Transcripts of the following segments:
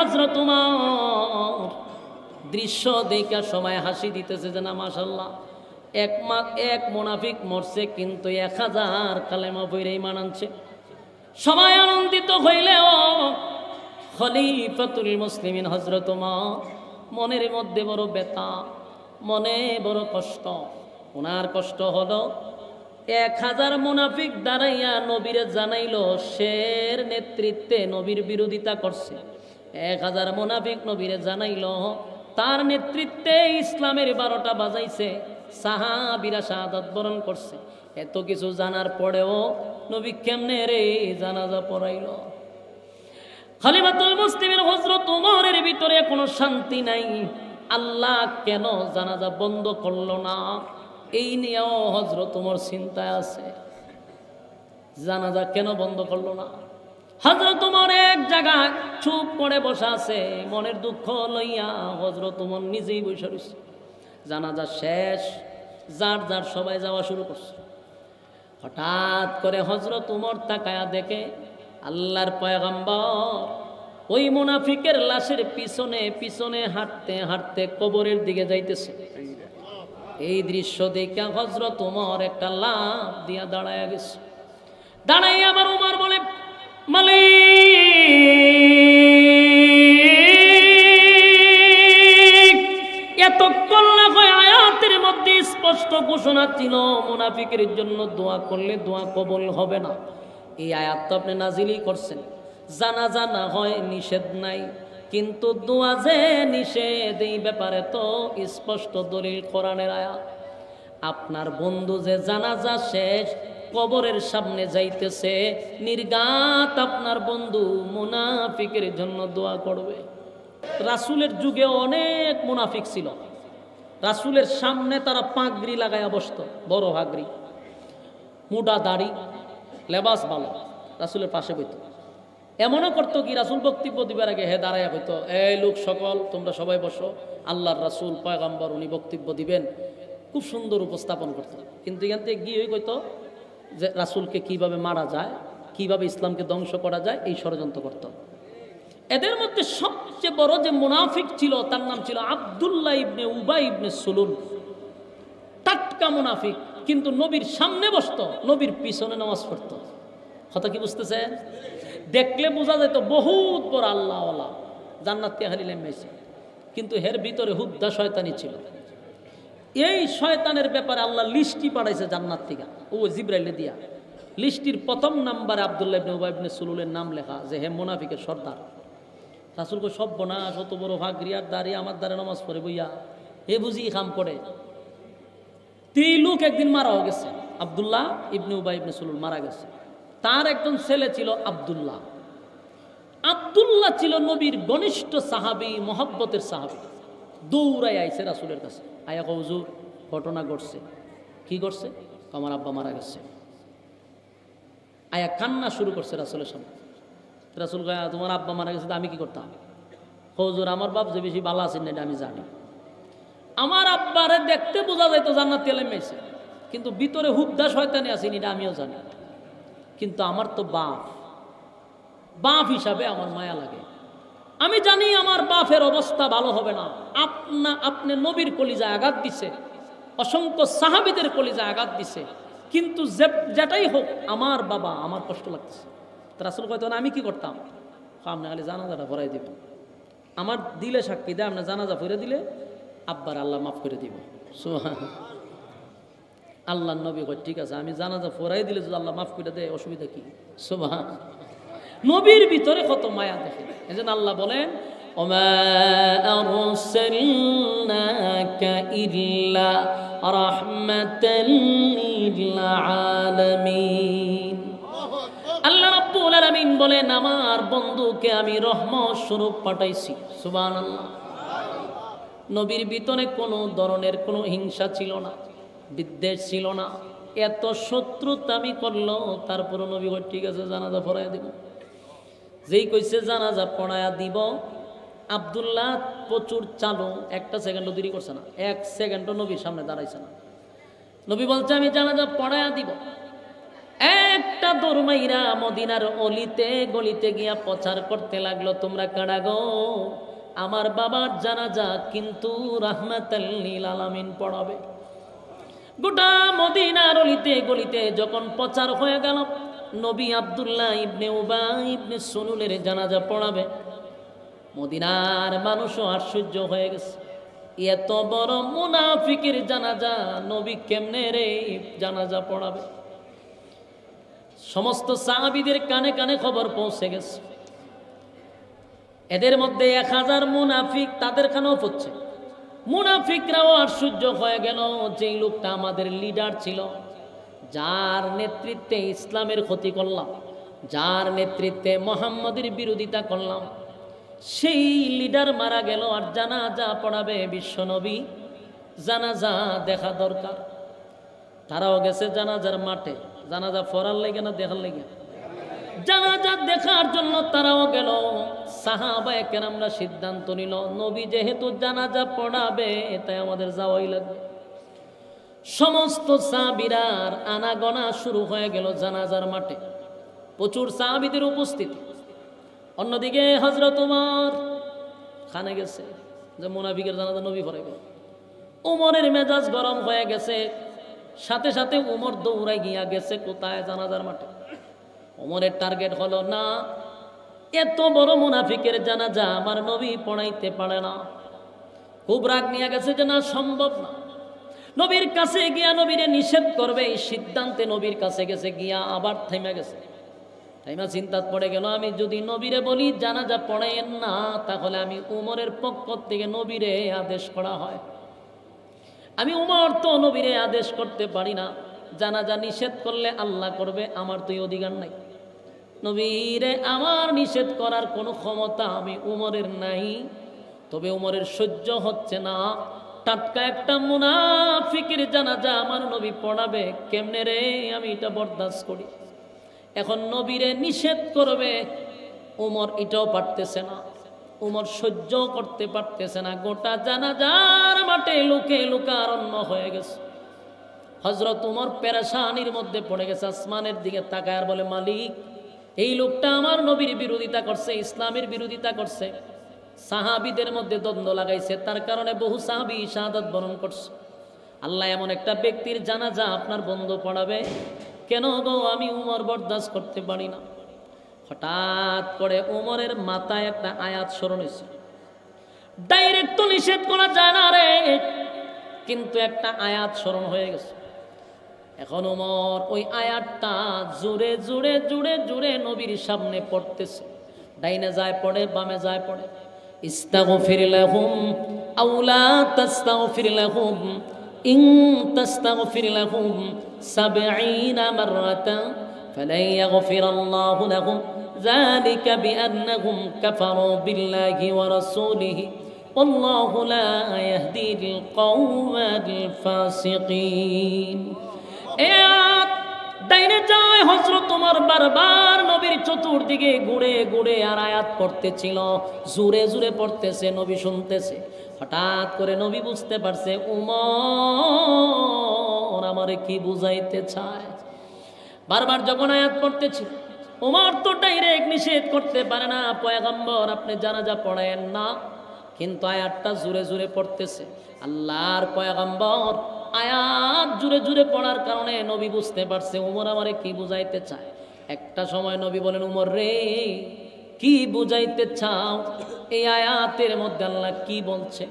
হজরত দৃশ্য দেখা সময় হাসি দিতেছে যে না মাসাল্লাহ এক মা, এক মোনাফিক মরছে কিন্তু এক হাজার কালেমা বইরে মানানছে সবাই আনন্দিত হইলেও খলিফাতুল মুসলিমিন হজরত মনের মধ্যে বড় ব্যথা, মনে বড় কষ্ট। ওনার কষ্ট হলো এক হাজার মুনাফিক দাঁড়াইয়া নবীরে জানাইল, শের নেতৃত্বে নবীর বিরোধিতা করছে। এক হাজার মুনাফিক নবীরে জানাইল, তার নেতৃত্বে ইসলামের বারোটা বাজাইছে, সাহাবিরা শাহাদাত বরণ করছে। এত কিছু জানার পরেও নবী কেমনে রে জানাজা পড়াইল? খালিমাতুল মুসলিমের হজরত উমরের ভিতরে কোনো শান্তি নাই। আল্লাহ কেন জানাজা বন্ধ করল না? এই নিয়েও হজরত উমর চিন্তায় আছে। জানাজা কেন বন্ধ করল না? হজরত উমর এক জায়গায় চুপ করে বসা আছে, মনের দুঃখ লইয়া হজরত উমর নিজেই বসে রয়েছে জানাজা শেষ, যার যার সবাই যাওয়া শুরু করছে। হঠাৎ করে হজরত উমর তাকায়া দেখে আল্লাহর পয়গম্বর ওই মুনাফিকের লাশের পিছনে পিছনে হাঁটতে হাঁটতে কবরের দিকে যাইতেছে। এই দৃশ্য দেখে হজরত উমর একটা লাভ দিয়া দাঁড়ায় গেছে। দাঁড়াই আমার উমর বলে মালিক। এতক্ষণ না হয় আয়াতের মধ্যে স্পষ্ট ঘোষণা ছিল, মুনাফিকের জন্য দোয়া করলে দোয়া কবল হবে না। এই আয়াত তো আপনি নাজিলই করছেন। জানা জানা হয় নিষেধ নাই, কিন্তু দোয়া যে নিষেধ, এই ব্যাপারে তো স্পষ্ট দলিল কোরআনের আয়াত। আপনার বন্ধু যে জানাজা শেষ কবরের সামনে যাইতেছে নির্গাত আপনার বন্ধু মুনাফিকের জন্য দোয়া করবে। রাসুলের যুগে অনেক মুনাফিক ছিল। রাসুলের সামনে তারা পাগড়ি লাগায় বসত, বড় হাগড়ি মুডা দাড়ি, লেবাস ভালো রাসুলের পাশে বইত। এমনও করতো কি, রাসুল বক্তব্য দিবার আগে হে দাঁড়ায় হইতো এই লোক সকল, তোমরা সবাই বসো, আল্লাহর রাসুল, পয়গাম্বর, উনি বক্তব্য দিবেন। খুব সুন্দর উপস্থাপন করতো। কিন্তু এখান থেকে গিয়ে কইতো যে রাসুলকে কীভাবে মারা যায়, কীভাবে ইসলামকে ধ্বংস করা যায়, এই ষড়যন্ত্র করত। এদের মধ্যে সবচেয়ে বড় যে মুনাফিক ছিল, তার নাম ছিল আবদুল্লাহ ইবনে উবাই ইবনে সুলুন। টাটকা মুনাফিক, কিন্তু নবীর সামনে বসতো, নবীর পিছনে নামাজ পড়তো। কথা কি বুঝতেছেন? দেখলে বোঝা যেত বহুত বড় আল্লাহওয়ালা। জান্নাত তেহারি লেমেছে কিন্তু হের ভিতরে হুদ্দা শয়তানি ছিল। এই শয়তানের ব্যাপারে আল্লাহ লিস্টি পাঠাইছে জান্নাত থেকে। ও জিব্রাইলে দিয়া। লিস্টির প্রথম নাম্বারে আবদুল্লাহ ইবনে উবাই ইবনে সুলুলের নাম লেখা যে, হে মুনাফিকের সর্দার রাসুলকে সব বনাস, অত বড় ভাগরিয়ার দাঁড়িয়ে আমার দ্বারে নামাজ পড়ে বইয়া হে বুঝি খাম করে তিন লোক একদিন মারা হয়ে গেছে। আবদুল্লাহ ইবনে উবাই ইবনে সুলুল মারা গেছে। তার একজন ছেলে ছিল আবদুল্লাহ। আবদুল্লাহ ছিল নবীর ঘনিষ্ঠ সাহাবি, মহব্বতের সাহাবি। দৌড়াই আইছে রাসুলের কাছে। আয়া কৌজুর ঘটনা ঘটছে। কি করছে আমার আব্বা মারা গেছে। আয়া কান্না শুরু করছে রাসুলের সামনে। রাসুল তোমার আব্বা মারা গেছে আমি কি করতাম? হজুর, আমার বাপ যে বেশি ভালো আছেন না আমি জানি। আমার আব্বারে দেখতে বোঝা যায় তো জান্নাত তেলে মেয়েছে কিন্তু ভিতরে হুবদা শয়তানি আসেনি এটা আমিও জানি। কিন্তু আমার তো বাপ। বাপ হিসাবে আমার মায়া লাগে। আমি জানি আমার বাপের অবস্থা ভালো হবে না। আপনা আপনি নবীর কলিজায় আঘাত দিছে। অসংখ্য সাহাবিদের কলিজায় আঘাত দিছে। কিন্তু যেটাই হোক, আমার বাবা আমার কষ্ট লাগতেছে। রাসুল কয়তো আমি কি করতাম? আপনি খালি জানাজাটা ভরাই দিবেন। আমার দিলে সাক্ষী দেয় আপনার জানাজা ফিরে দিলে আব্বার আল্লাহ মাফ করে দিব। আল্লাহ নবী কয়, ঠিক আছে, আমি জানাজা ফোরাই দিলে যদি আল্লাহ মাফ করে দেয়, অসুবিধা কি? সুবহান নবীর ভিতরে কত মায়া দেখে এই জন্য আল্লাহ বলেন وما أرسلناك إلا رحمة للعالمين আল্লাহ রাব্বুল আলামিন বলেন আমার বন্ধুকে আমি রহমত স্বরূপ পাঠাইছি সুবহানাল্লাহ নবীর ভিতরে কোনো ধরনের কোনো হিংসা ছিল না বিদ্বেষ ছিল না এত শত্রুতা আমি করলো তারপরে নবী কয়, ঠিক আছে জানাজা পড়াইয়া দিব যেই কইছে জানাজা পড়ায়া দিব। আবদুল্লাহ প্রচুর চালু, একটা সেকেন্ডও দেরি করছে না। এক সেকেন্ডও নবীর সামনে দাঁড়াইছে না। নবী বলছে, আমি জানাজা পড়ায়া দিব। এক একটা দৌড়মাইরা মদিনার অলিতে গলিতে গিয়া প্রচার করতে লাগল, তোমরা কাড়া গো? আমার বাবার জানাজা কিন্তু রাহমাতাল্লিল আলামিন পড়াবে। গোটা মদিনার অলিতে গলিতে যখন প্রচার হয়ে গেল নবী আব্দুল্লাহ ইবনে উবা ইবনে সুনুলের জানাজা পড়াবে। মদিনার মানুষও আশ্চর্য হয়ে গেছে। এত বড় মুনাফিকের জানাজা নবী কেমনে রে জানাজা পড়াবে? সমস্ত সাহাবিদের কানে কানে খবর পৌঁছে গেছে। এদের মধ্যে এক হাজার মুনাফিক তাদের কানেও পড়ছে মুনাফিকরাও আশ্চর্য হয়ে গেল যেই লোকটা আমাদের লিডার ছিল। যার নেতৃত্বে ইসলামের ক্ষতি করলাম, যার নেতৃত্বে মোহাম্মদের বিরোধিতা করলাম, সেই লিডার মারা গেল আর জানাজা পড়াবে বিশ্বনবী। জানাজা দেখা দরকার। তারাও গেছে জানাজার মাঠে। জানাজা পড়ার লেগে না দেখার লেগে? জানাজা দেখার জন্য তারাও গেল। সাহাবা আমরা সিদ্ধান্ত নিল, নবী যেহেতু জানাজা পড়াবে, তাই আমাদের যাওয়াই লাগবে। সমস্ত সাহাবিরার আনাগোনা শুরু হয়ে গেল জানাজার মাঠে। প্রচুর সাহাবিদের উপস্থিতি। অন্যদিকে হজরত উমর খানে গেছে, যে মোনাফিকের জানাজা নবী গেল। উমরের মেজাজ গরম হয়ে গেছে, সাথে সাথে উমর দৌড়াই গিয়া গেছে কোথায় জানাজার মাঠে। উমরের টার্গেট হলো, না, এত বড় মুনাফিকের জানাজা আমার নবী পড়াইতে পারে না। খুব রাগ নিয়ে গেছে যে, না, সম্ভব না। নবীর কাছে গিয়া নবীরে নিষেধ করবে, এই সিদ্ধান্তে নবীর কাছে গেছে, গিয়া আবার থেমে গেছে। তাইমা চিন্তাত পড়ে গেল, আমি যদি নবীরে বলি, জানাজা পড়াইয়েন না, তাহলে আমি উমরের পক্ষ থেকে নবীরে আদেশ করা হয়। আমি উমর তো নবীরে আদেশ করতে পারি না। জানাজা নিষেধ করলে আল্লাহ করবে, আমার তো অধিকার নাই। নবীরে আমার নিষেধ করার কোনো ক্ষমতা আমি উমরের নাই, তবে উমরের সহ্য হচ্ছে না। টাটকা একটা মুনাফিকের জানাজা আমার নবী পড়াবে কেমনে রে? আমি এটা বরদাস্ত করি। এখন নবীরে নিষেধ করবে, উমর এটাও পারতেছে না। উমর সহ্য করতে পারতেছে না। গোটা জানাজার মাঠে লুকে লুকারণ্য হয়ে গেছে। হজরত উমর পেরেশানির মধ্যে পড়ে গেছে, আসমানের দিকে তাকায় আর বলে, মালিক, এই লোকটা আমার নবীর বিরোধিতা করছে, ইসলামের বিরোধিতা করছে। সাহাবিদের মধ্যে দ্বন্দ্ব লাগাইছে, তার কারণে বহু সাহাবি শাহাদত বরণ করছে। আল্লাহ এমন একটা ব্যক্তির জানাজা আপনার বন্ধ পড়াবে। কেন গো? আমি উমর বরদাস্ত করতে পারি না। হঠাৎ করে উমরের মাথায় একটা আয়াত স্মরণ হয়েছে ডাইরেক্ট তো নিষেধ করা যায় না রে, কিন্তু একটা আয়াত স্মরণ হয়ে গেছে। এখন উমর ওই আয়াতটা জুড়ে জুড়ে জুড়ে জুড়ে নবীর সামনে পড়তেছে। ডাইনে যায় পড়ে, বামে যায় পড়ে। استغفر لهم أو لا تستغفر لهم. إن تستغفر لهم سبعين مرة فلن يغفر الله لهم. ذلك بأنهم كفروا بالله ورسوله. والله لا يهدي القوم الفاسقين. إيه، يا دین جاي حضرت عمر চতুর্দিকে ঘুরে ঘুরে আর আয়াত পড়তেছিল। জুড়ে জুড়ে পড়তেছে, নবী শুনতেছে। হঠাৎ করে নবী বুঝতে পারছে, উমর আমারে কি বুঝাইতে চায়? বারবার যখন আয়াত পড়তেছিল, উমর তো ডাইরেক্ট নিষেধ করতে পারে না, পয়গম্বর আপনি জানাজা পড়ায়েন না। কিন্তু আয়াতটা জুড়ে জুড়ে পড়তেছে। আল্লাহর পয়গম্বর আয়াত জুড়ে জুড়ে পড়ার কারণে নবী বুঝতে পারছে, উমর আমারে কি বুঝাইতে চায়? একটা সময় নবী বলেন উমর রে কি বুঝাইতে চাও এই আয়াতের মধ্যে আল্লাহ কি বলছে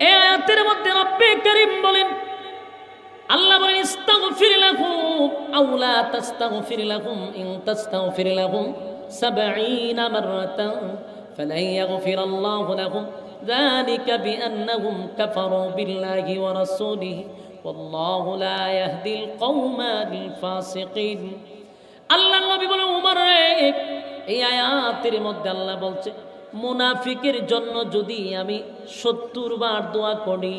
এই আয়াতের মধ্যে রব্বে করিম বলেন আল্লাহ বলেন ইস্তাগফির লাহুম আও লা তাস্তাগফির লাহুম ইন তাস্তাগফির লাহুম 70 মাররাতান فلن يغفر الله لهم ذلك بأنهم كفروا بالله ورسوله والله لا يهدي القوم الفاسقين আল্লাহ নবী বলে, উমর এই আয়াতের মধ্যে আল্লাহ বলছে, মুনাফিকের জন্য যদি আমি সত্তর বার দোয়া করি,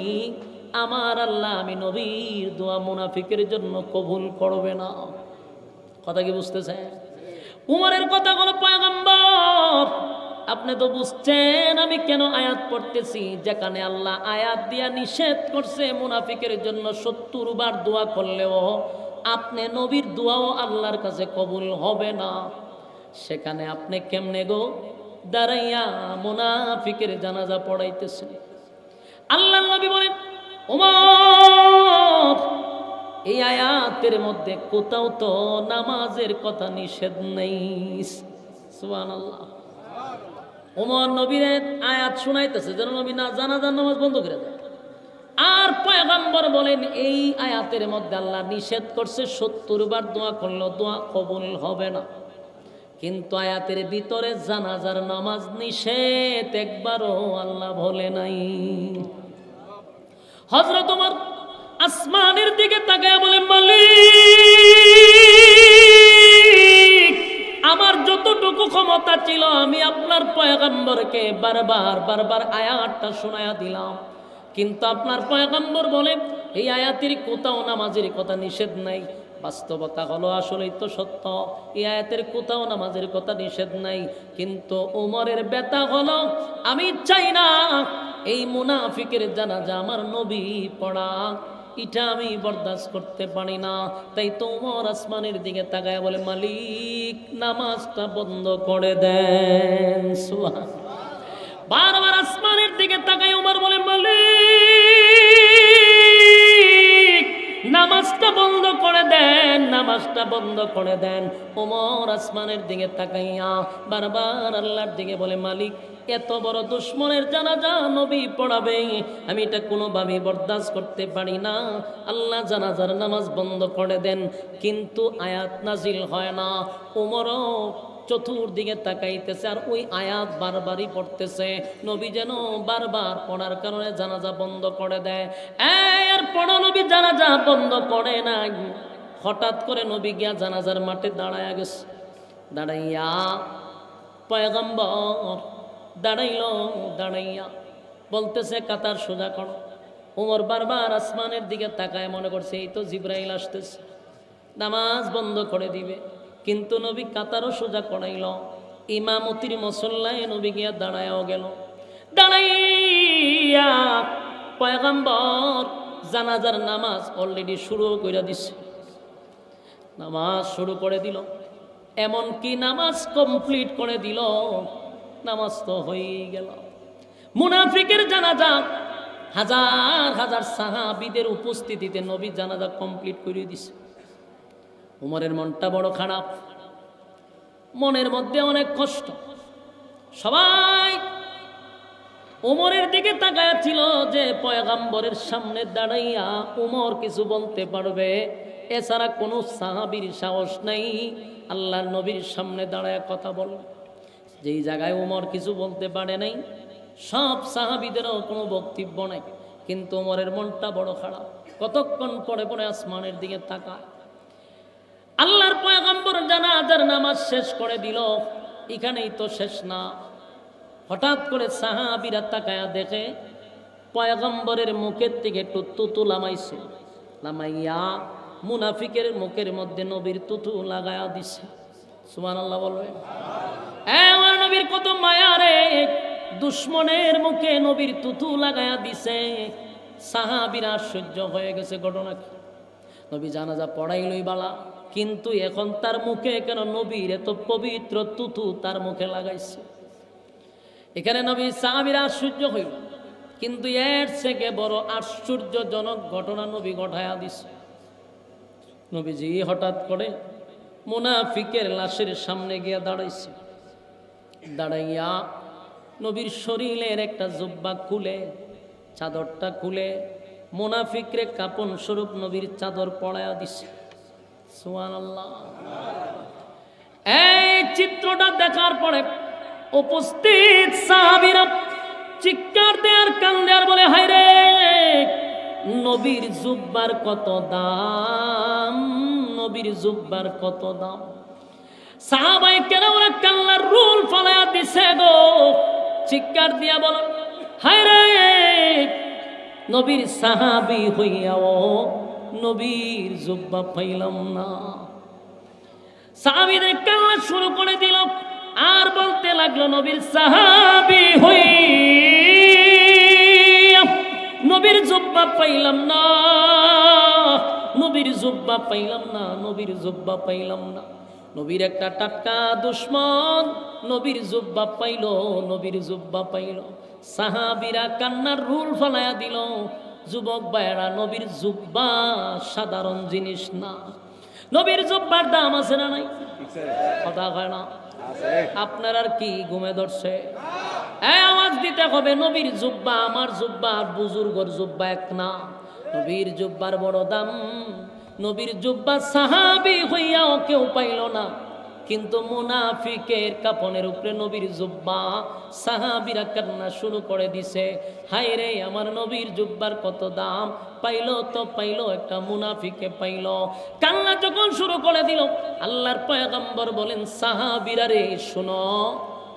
আমার আল্লাহ, আমি নবীর দোয়া মুনাফিকের জন্য কবুল করবে না। কথা কি বুঝতেছেন? উমরের কথা কোনো পয়গম্বর, আপনি তো বুঝছেন আমি কেন আয়াত পড়তেছি? যেখানে আল্লাহ আয়াত দিয়া নিষেধ করছে মুনাফিকের জন্য সত্তর বার দোয়া করলেও আপনি নবীর দোয়াও আল্লাহর কাছে কবুল হবে না। সেখানে আপনি কেমনে গো? দাঁড়াইয়া মুনাফিকের জানাজা পড়াইতেছেন। আল্লাহ নবী বলেন এই আয়াতের মধ্যে কোথাও তো নামাজের কথা নিষেধ নেই। সুবহানাল্লাহ। ওমর নবীর আয়াত শুনাইতেছে, যেন নবী না জানাজার নামাজ বন্ধ করে দেয়। আর পয়গম্বর বলেন, এই আয়াতের মধ্যে আল্লাহ নিষেধ করছে সত্তর বার দোয়া করলেও দোয়া কবুল হবে না। কিন্তু আয়াতের ভিতরে জানাজার নামাজ নিষেধ, একবারও আল্লাহ বলে নাই। হজরত তোমার আসমানের দিকে তাকায় বলে মালিক, আমার যতটুকু ক্ষমতা ছিল, আমি আপনার পয়গম্বরকে বারবার বারবার আয়াতটা শোনায়া দিলাম। কিন্তু আপনার পয়গম্বর বলে, এই আয়াতের কোথাও নামাজের কথা নিষেধ নাই। বাস্তবতা হলো আসলেই তো সত্য। এই আয়াতের কোথাও নামাজের কথা নিষেধ নাই। কিন্তু ওমরের বেতা হলো, আমি চাই না এই মুনাফিকের জানা জানাজা আমার নবী পড়া। এটা আমি বরদাস্ত করতে পারি না। তাই তো উমর আসমানের দিকে তাকায় বলে, মালিক, নামাজটা বন্ধ করে দেন। বারবার আসমানের দিকে তাকাই উমর বলে, মালিক নামাজটা বন্ধ করে দেন, নামাজটা বন্ধ করে দেন। ওমর আসমানের দিকে তাকাইয়া বারবার আল্লাহর দিকে বলে, মালিক, এত বড় দুশ্মনের জানাজা নবী পড়াবে। আমি এটা কোনোভাবে বরদাস্ত করতে পারি না। আল্লাহ জানাজার নামাজ বন্ধ করে দেন, কিন্তু আয়াত নাজিল হয় না। ওমরও চতুর্দিকে তাকাইতেছে আর ওই আয়াত বারবারই পড়তেছে। নবী যেন বারবার পড়ার কারণে জানাজা বন্ধ করে দেয়। এর পড়া নবী, জানাজা বন্ধ করে নাই। হঠাৎ করে নবী গিয়া জানাজার মাঠে দাঁড়ায়া গেছে। দাঁড়াইয়া পয়গম্বর দাঁড়াইল, দাঁড়াইয়া বলতেছে, কাতার সোজা করো। ওমর বারবার আসমানের দিকে তাকায় মনে করছে, এই তো জিব্রাইল আসতেছে। নামাজ বন্ধ করে দিবে। কিন্তু নবী কাতারও সোজা করাইল। ইমামতির মসল্লায় নবী গিয়া দাঁড়ায়ও গেল। দাঁড়াইয়া পয়গাম্বর জানাজার নামাজ অলরেডি শুরু করে দিছে। নামাজ শুরু করে দিল। এমন কি নামাজ কমপ্লিট করে দিল। নামাজ তো হয়েই গেল। মুনাফিকের জানাজা হাজার হাজার সাহাবিদের উপস্থিতিতে নবী জানাজা কমপ্লিট করে দিছে। উমরের মনটা বড় খারাপ। মনের মধ্যে অনেক কষ্ট। সবাই উমরের দিকে তাকায় ছিল যে পয়গাম্বরের সামনে দাঁড়াইয়া উমর কিছু বলতে পারবে। এছাড়া কোনো সাহাবির সাহস নাই। আল্লাহ নবীর সামনে দাঁড়ায় কথা বল। যেই জায়গায় উমর কিছু বলতে পারে নাই, সব সাহাবিদেরও কোনো বক্তব্য নাই। কিন্তু উমরের মনটা বড় খারাপ। কতক্ষণ পরে পরে আসমানের দিকে তাকায়। আল্লাহর পয়গম্বর জানাজার নামাজ শেষ করে দিল। এখানেই তো শেষ না। হঠাৎ করে সাহাবিরা তাকায়া দেখে, পয়গম্বরের মুখের থেকে একটু তুতু লামাইছে। লামাইয়া মুনাফিকের মুখের মধ্যে নবীর তুতু লাগায়া দিছে। সুমান আল্লাহ বলবে আমার নবীর কত মায়া রে। দুশ্মনের মুখে নবীর তুতু লাগায়া দিছে। সাহাবিরা আশ্চর্য হয়ে গেছে ঘটনা কি? নবী জানাজা পড়াইলই বালা। কিন্তু এখন তার মুখে কেন নবীর এত পবিত্র তুতু তার মুখে লাগাইছে? এখানে নবী সাহাবিরা আশ্চর্য হইল। কিন্তু এর থেকে বড় আশ্চর্যজনক ঘটনা নবী ঘটায়া দিছে। নবীজি হঠাৎ করে মুনাফিকের লাশের সামনে গিয়া দাঁড়াইছে। দাঁড়াইয়া নবীর শরীরের একটা জুব্বা খুলে, চাদরটা খুলে মোনাফিকরে কাপন স্বরূপ নবীর চাদর পড়ায়া দিছে। এই চিত্রটা দেখার পরে উপস্থিত সাহাবিরা চিৎকার দেয়ার কান্দে আর বলে, হায় রে, নবীর জুব্বার কত দাম? নবীর জুব্বার কত দাম? সাহাবাই কেন ওরা কাল্লার রুল ফলায়া দিছে গো। চিৎকার দিয়া বলো, হায় রে, নবীর সাহাবি হইয়াও নবীর জুব্বা পাইলাম না। সাহাবিদের কান্না শুরু করে দিল। আর বলতে লাগল, নবীর সাহাবি হই নবীর জুব্বা পাইলাম না। নবীর জুব্বা পাইলাম না, নবীর জুব্বা পাইলাম না। নবীর একটা টাটকা দুশ্মন নবীর জুব্বা পাইল, নবীর জুব্বা পাইল। সাহাবিরা কান্নার রুল ফলাইয়া দিল। যুবক ভাইয়েরা নবীর জুব্বা সাধারণ জিনিস না। নবীর জুব্বার দাম আছে না নাই? কথা হয় না। আপনার আর কি ঘুমে ধরছে? এই আওয়াজ দিতে হবে নবীর জুব্বা আমার জুব্বা আর বুজুর্গর জুব্বা এক না। নবীর জুব্বার বড় দাম। নবীর জুব্বা সাহাবি হইয়াও কেউ পাইল না। কিন্তু মুনাফিকের কাপনের উপরে নবীর জুব্বা, সাহাবিরা কান্না শুরু করে দিছে। হাই রে, আমার নবীর জুব্বার কত দাম? পাইলো তো পাইলো, একটা মুনাফিকে পাইলো। কান্না যখন শুরু করে দিল, আল্লাহর পয়গম্বর বলেন, সাহাবিরা রে, শুনো,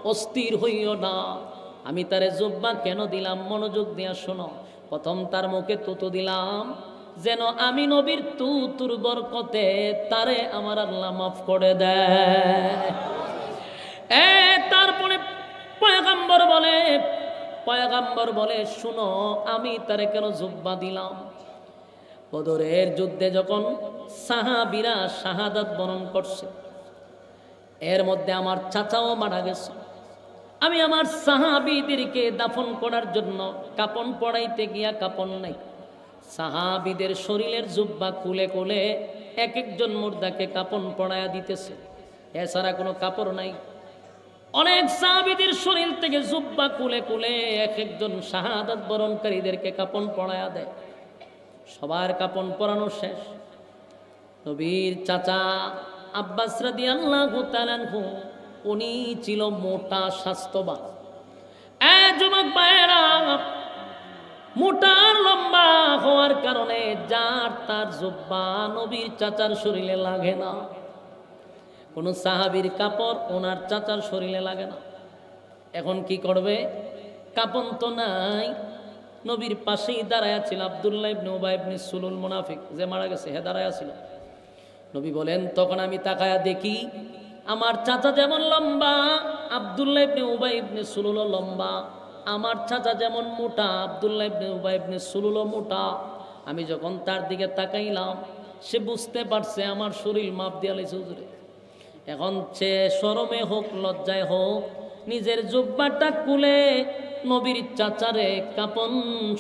অস্থির হইও না। আমি তারে জুব্বা কেন দিলাম? মনোযোগ দিয়া শোনো। প্রথম তার মুখে তুতু দিলাম। যেন আমি নবীর তু তুর বরকতে তারে আমার আল্লাহ মাফ করে দেয়। এ, তারপরে পয়গাম্বর বলে পয়গাম্বর বলে, শুনো, আমি তারে কেন জুব্বা দিলাম? বদরের যুদ্ধে যখন সাহাবিরা শাহাদাত বরণ করছে, এর মধ্যে আমার চাচাও মারা গেছে। আমি আমার সাহাবিদেরকে দাফন করার জন্য কাপন পড়াইতে গিয়া কাপন নাই। সাহাবিদের শরীরের জুব্বা কুলে কুলে এক একজন মুর্দাকে কাপন পড়াইয়া দিতেছে। এছাড়া কোনো কাপড় নাই। অনেক সাহাবিদের শরীর থেকে জুব্বা কুলে কুলে এক একজন শাহাদাত বরণকারীদেরকে কাপন পড়াইয়া দেয়। সবার কাপন পরানো শেষ। নবীর চাচা আব্বাস রাদি আল্লাহ উনি ছিল মোটা স্বাস্থ্যবান। এ যুবক ভাইয়েরা মোটার লম্বা হওয়ার কারণে যার তার জুব্বা নবীর চাচার শরীরে লাগে না। কোন সাহাবির কাপড় ওনার চাচার শরীরে লাগে না। এখন কি করবে? কাপন তো নাই। নবীর পাশেই দাঁড়ায়া ছিল আবদুল্লাহ ইবনে উবাই ইবনে সুলুল মুনাফিক। যে মারা গেছে, হে দাঁড়ায়া ছিল নবী বলেন, তখন আমি তাকায়া দেখি, আমার চাচা যেমন লম্বা, আবদুল্লাহ ইবনে উবাই ইবনে সুলুলও লম্বা। আমার চাচা যেমন মোটা, আবদুল্লাহ ইবনে মোটা। আমি যখন তার দিকে তাকাইলাম, সে বুঝতে পারছে আমার শরীর মাপ দিয়ে হুজুরে। এখন সে সরমে হোক, লজ্জায় হোক, নিজের জুব্বাটা কুলে নবীর চাচারে কাপন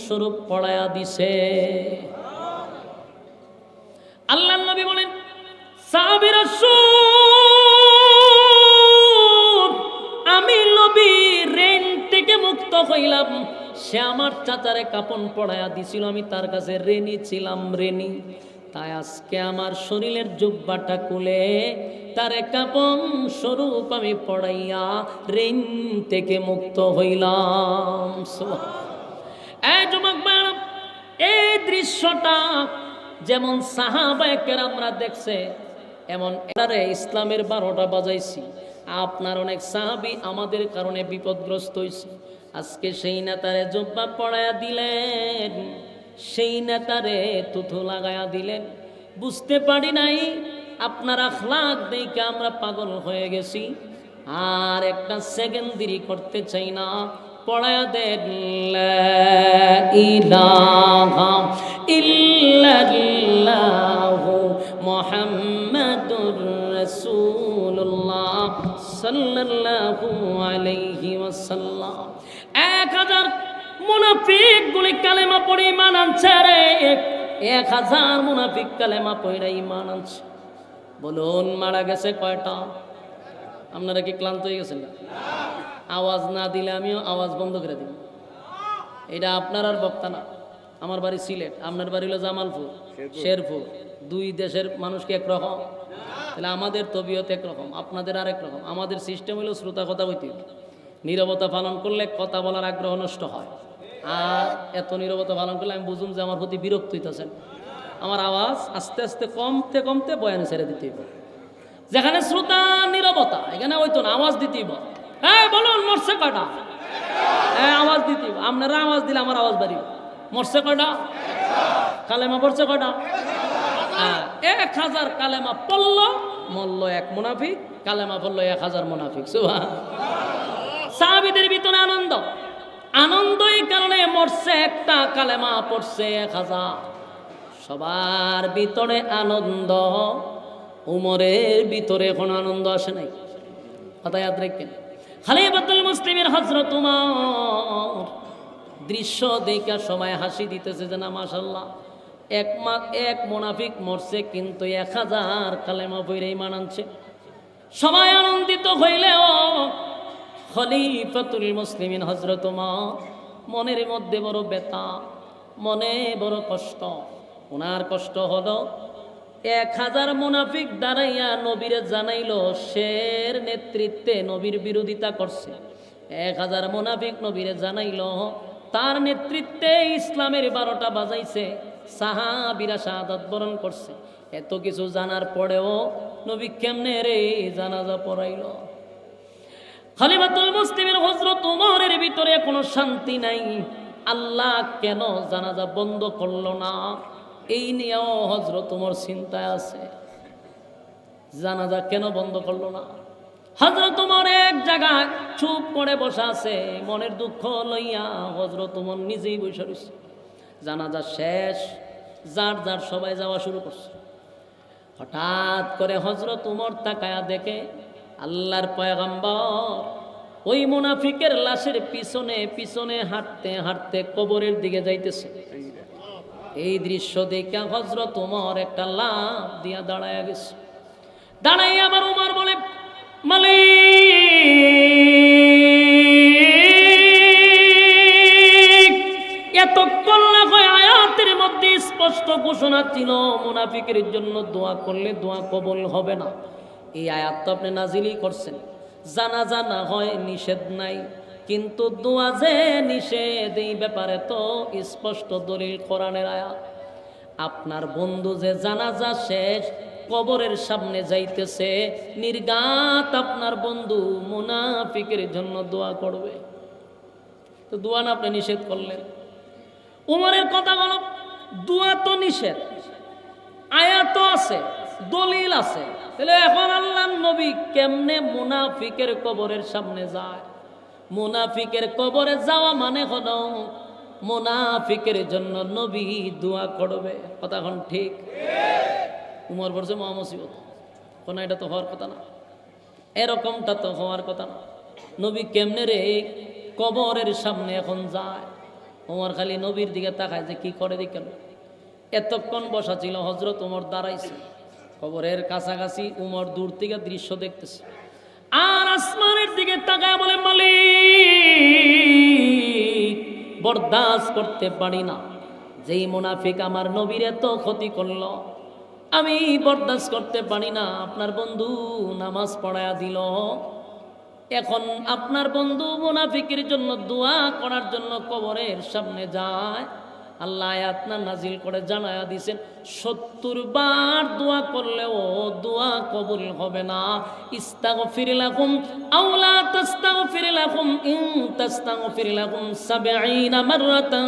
স্বরূপ পড়ায়া দিছে। আল্লাহ নবী বলেন সাহাবীরা হইলাম সে আমার চাচারে কাপন পড়ায়া দিছিল, আমি তার কাছে রেনি ছিলাম রেনি তাই আজকে আমার শরীরের জুব্বাটা খুলে তারে কাপন স্বরূপ আমি পড়াইয়া রেন থেকে মুক্ত হইলাম। এই দৃশ্যটা যেমন সাহাবায়কের আমরা দেখছে, এমন এটারে ইসলামের বারোটা বাজাইছি। আপনার অনেক সাহাবি আমাদের কারণে বিপদগ্রস্ত হয়েছে আজকে সেই নেতারে জব্বা পড়ায়া দিলেন, সেই নেতারে তুথু লাগায়া দিলেন। বুঝতে পারি নাই, আপনার আখলাক দেখে আমরা পাগল হয়ে গেছি। আর একটা সেকেন্ড দেরি করতে চাই না, পড়ায়া দেন ইলাহা ইল্লাল্লাহু মুহাম্মাদুর রাসূলুল্লাহ সাল্লাল্লাহু আলাইহি ওয়াসাল্লাম। এক হাজার মুনাফিক গুলি কালেমা পড়ে ইমান আনছে রে। এক হাজার মুনাফিক কালেমা পড়ে ইমান আনছে। বলুন মারা গেছে কয়টা? আপনারা কি ক্লান্ত হয়ে গেছেন? আওয়াজ না দিলে আমিও আওয়াজ বন্ধ করে দিব। এটা আপনার আর বক্তা না। আমার বাড়ি সিলেট আপনার বাড়ি হলো জামালপুর শেরপুর। দুই দেশের মানুষকে একরকম? তাহলে আমাদের তবিয়ত একরকম আপনাদের আরেক রকম। আমাদের সিস্টেম হলো শ্রোতা কথা বইতে নীরবতা পালন করলে কথা বলার আগ্রহ নষ্ট হয়। আর এত নীরবতা পালন করলে আমি বুঝুম যে আমার প্রতি বিরক্ত হইতেছেন আমার আওয়াজ আস্তে আস্তে কমতে কমতে বয়ান ছেড়ে দিতে হইব। যেখানে শ্রোতা নীরবতা এখানে ওই তো না আওয়াজ দিতেই হ্যাঁ বলুন মরছে কয়টা? হ্যাঁ আওয়াজ দিতে হইব। আপনারা আওয়াজ দিলে আমার আওয়াজ বাড়িব। মরছে কয়টা? কালেমা পড়ছে কয়টা? হ্যাঁ, এক হাজার কালেমা পড়ল মল্ল এক মুনাফিক কালেমা পড়ল এক হাজার মুনাফিক। সুভা সাহাবিদের ভিতরে আনন্দ। আনন্দ এই কারণে মরছে একটা কালেমা পড়ছে এক হাজার। সবার ভিতরে আনন্দ, উমরের ভিতরে কোনো আনন্দ আসে নাই। কথা ইয়াদ রাখবেন খালিফাতুল মুসলিমের হজরত উমর দৃশ্য দেখা সবাই হাসি দিতেছে যে না মাশাল্লাহ এক মা, এক মোনাফিক মরছে কিন্তু এক হাজার কালেমা বইরে ইমান আনছে। সবাই আনন্দিত হইলেও খলিফাতুল মুসলিমিন হজরত উমর। মনের মধ্যে বড় ব্যথা, মনে বড় কষ্ট। ওনার কষ্ট হলো, এক হাজার মুনাফিক দাঁড়াইয়া নবীরে জানাইল, শের নেতৃত্বে নবীর বিরোধিতা করছে। এক হাজার মুনাফিক নবীরে জানাইল, তার নেতৃত্বে ইসলামের বারোটা বাজাইছে, সাহাবিরা শাহাদাত বরণ করছে। এত কিছু জানার পরেও নবী কেমনে রে জানাজা পড়াইল? খালিমাতুল মুসলিমের হজরত উমরের ভিতরে কোনো শান্তি নাই। আল্লাহ কেন জানাজা বন্ধ করল না? এই নিয়েও হজরত উমর চিন্তায় আছে। জানাজা কেন বন্ধ করল না? হজরত উমর এক জায়গায় চুপ করে বসা আছে, মনের দুঃখ লইয়া হজরত উমর নিজেই বসে রয়েছে জানাজা শেষ, যার যার সবাই যাওয়া শুরু করছে। হঠাৎ করে হজরত উমর তাকায়া দেখে আল্লাহর পয়গম্বর। ওই মুনাফিকের লাশের পিছনে পিছনে হাঁটতে হাঁটতে কবরের দিকে যাইতেছে। এই দৃশ্য দেখে হজরত উমর একটা লাভ দিয়া দাঁড়ায় গেছে। দাঁড়াই আবার উমর বলে, মালিক, এতক্ষণ না হয় আয়াতের মধ্যে স্পষ্ট ঘোষণা ছিল, মুনাফিকের জন্য দোয়া করলে দোয়া কবল হবে না। এই আয়াত তো আপনি নাজিলই করছেন। জানা জানা হয়, নিষেধ নাই। কিন্তু দোয়া যে নিষেধ, এই ব্যাপারে তো স্পষ্ট দলিল কোরআনের আয়াত। আপনার বন্ধু যে জানাজা শেষ, কবরের সামনে যাইতেছে নির্গাত আপনার বন্ধু মুনাফিকের জন্য দোয়া করবে। তো দোয়া না আপনি নিষেধ করলেন। উমরের কথা বলো, দোয়া তো নিষেধ। আয়াত আছে। দলিল আছে। তাহলে এখন আল্লাহ নবী কেমনে মুনাফিকের কবরের সামনে যায়? মুনাফিকের কবরে যাওয়া মানে হলো মুনাফিকের জন্য নবী দোয়া করবে। কথা এখন ঠিক? উমর বলছে মহামসিবত কোন এটা তো হওয়ার কথা না। এরকমটা তো হওয়ার কথা না। নবী কেমনে রে কবরের সামনে এখন যায়? ওমর খালি নবীর দিকে তাকায় যে কি করে কেন? এতক্ষণ বসা ছিল হজরত উমর দাঁড়াইছে। কবরের কাছাকাছি উমর দূর থেকে দৃশ্য দেখতেছে। আর আসমানের দিকে তাকায় বলে, মালিক, বরদাস্ত করতে পারি না। যেই মুনাফিক আমার নবীর এত ক্ষতি করল, আমি বরদাস্ত করতে পারি না। আপনার বন্ধু নামাজ পড়ায়া দিল। এখন আপনার বন্ধু মুনাফিকের জন্য দোয়া করার জন্য কবরের সামনে যায়। আল্লাহ আয়াতনা নাজিল করে জানায়া দিছেন, সত্তর বার দোয়া করলেও দোয়া কবুল হবে না। ইস্তাগফির ফিরিলাকুম আওলা তাস্তাগফির ফিরিলাকুম ইন তাস্তাগফির লাকুম 70 মাররাতান।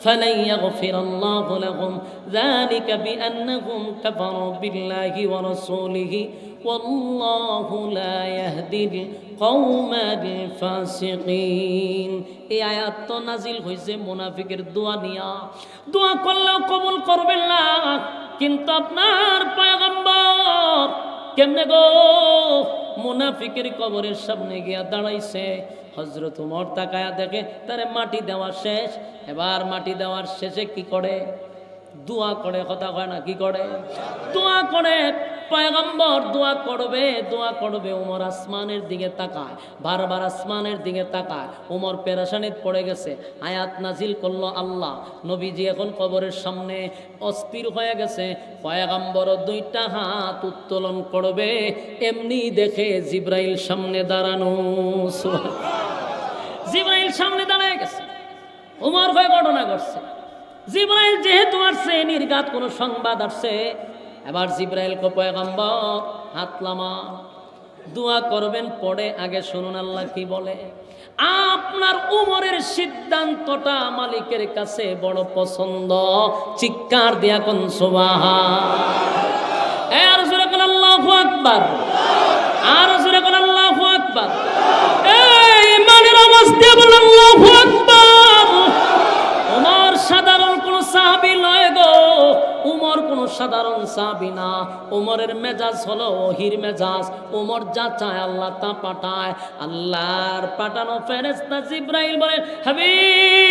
فلن يغفر الله لهم ذلك بأنهم كفروا بالله ورسوله والله لا يهدي القوم الفاسقين এই আয়াত তো নাজিল হয়েছে মুনাফিকের দোয়া নিয়া দোয়া করলেও কবুল করবেন না কিন্তু আপনার পয়গম্বর কেমনে গো মুনাফিকের কবরের সামনে গিয়া দাঁড়াইছে। হজরত উমর তাকায়া দেখে, তারে মাটি দেওয়া শেষ। এবার মাটি দেওয়ার শেষে কি করে? দোয়া করে, কথা কয় না, কি করে? দোয়া করে। পয়গম্বর দোয়া করবে দোয়া করবে, উমর আসমানের দিকে তাকায়, বারবার আসমানের দিকে তাকায়, উমর পেরাশানিত পড়ে গেছে, আয়াত নাজিল করল আল্লাহ, নবীজি এখন কবরের সামনে অস্থির হয়ে গেছে, পয়গম্বর দুইটা হাত উত্তোলন করবে, এমনি দেখে জিব্রাইল সামনে দাঁড়ানো জিব্রাইল সামনে দাঁড়ায় গেছে, উমর হয়ে ঘটনা ঘটছে, জিব্রাইল যেহেতু আসছে নির্গাত কোনো সংবাদ আসছে এবার জিব্রাইল কো পয়গম্বর, হাত লামা দোয়া করবেন, পরে আগে শুনুন আল্লাহ কি বলে। আপনার উমরের সিদ্ধান্তটা মালিকের কাছে বড় পছন্দ। চিৎকার দিয়া কোন আর ওমর সাধারণ কোন সাহাবী নয় গো। সাধারণ সাবি না। ওমরের মেজাজ হলো ওহির মেজাজ। ওমর যা চায় আল্লাহ তা পাঠায়। আল্লাহর পাঠানো ফেরেস্তা জিব্রাইল বলে, হাবিব!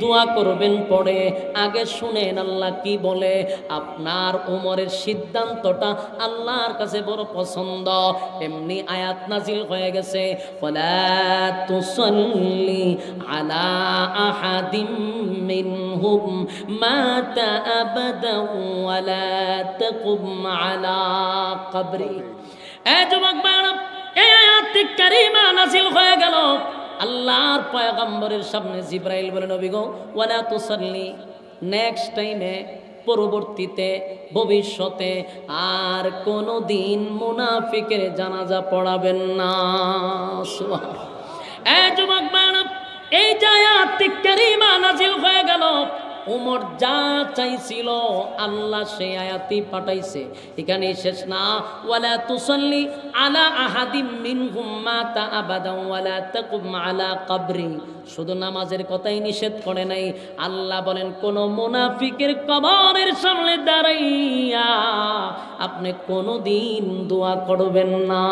দোয়া করবেন পরে। আগে শুনেন আল্লাহ কি বলে, আপনার উমরের সিদ্ধান্তটা আল্লাহর কাছে বড় পছন্দ। এমনি আয়াত নাজিল হয়ে গেছে আলা আহাদিম মিনহুম মাতা আবাদা ওয়ালা তাকুম আলা কবরি। এ যুবক বাড়া এই আয়াতটি কারিমা নাজিল হয়ে গেল। আল্লাহর পয়গম্বরের সামনে জিব্রাইল বলে, নবী গো, ওয়ালা তুসাল্লি নেক্সট টাইমে পরবর্তীতে, ভবিষ্যতে আর কোনো দিন মুনাফিকের জানাজা পড়াবেন না। এই যুবক বাড়া এই জায়াতি কারিমা নাজিল হয়ে গেল উমর যা চাইছিল আল্লাহ সেই আয়াতি পাঠাইছে। এখানে শেষ না। ওয়ালা তুসল্লি আলা আহাদিম মিনহুম মাতা আবাদান ওয়ালা তাকুম আলা কবরি। শুধু নামাজের কথাই নিষেধ করে নাই। আল্লাহ বলেন, কোন মুনাফিকের কবরের সামনে দাঁড়াইয়া আপনি কোনোদিন দোয়া করবেন না।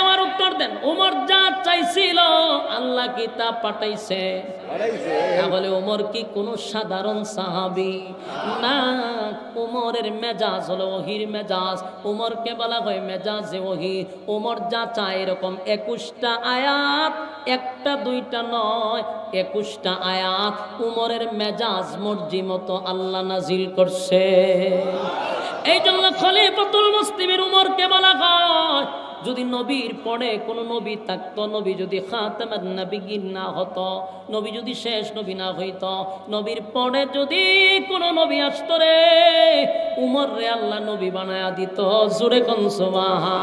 আমার উত্তর দেন। উমর যা চাইছিল, আল্লাহ কি পাঠাইছে। তাহলে উমর কি কোন সাধারণ সাহাবি? না, উমরের মেজাজ হলো ওহির মেজাজ। উমরকে বলা হয় মেজাজে ওহি। উমর যা চায় এরকম একুশটা আয়াত, একটা, দুইটা নয়, একুশটা আয়াত। উমরের মেজাজ মর্জি মতো আল্লাহ নাজিল করছে। এই জন্য খলিফাতুল মুসলিমের উমরকে বলা হয় যদি নবীর পরে কোন নবী থাকতো, নবী যদি খাতামাত নবী না হতো, নবী যদি শেষ নবী না হইত, নবীর পরে যদি কোনো নবী আসত রে, উমর রে আল্লাহ নবী বানায়া দিত, জোরে কনসুমাহা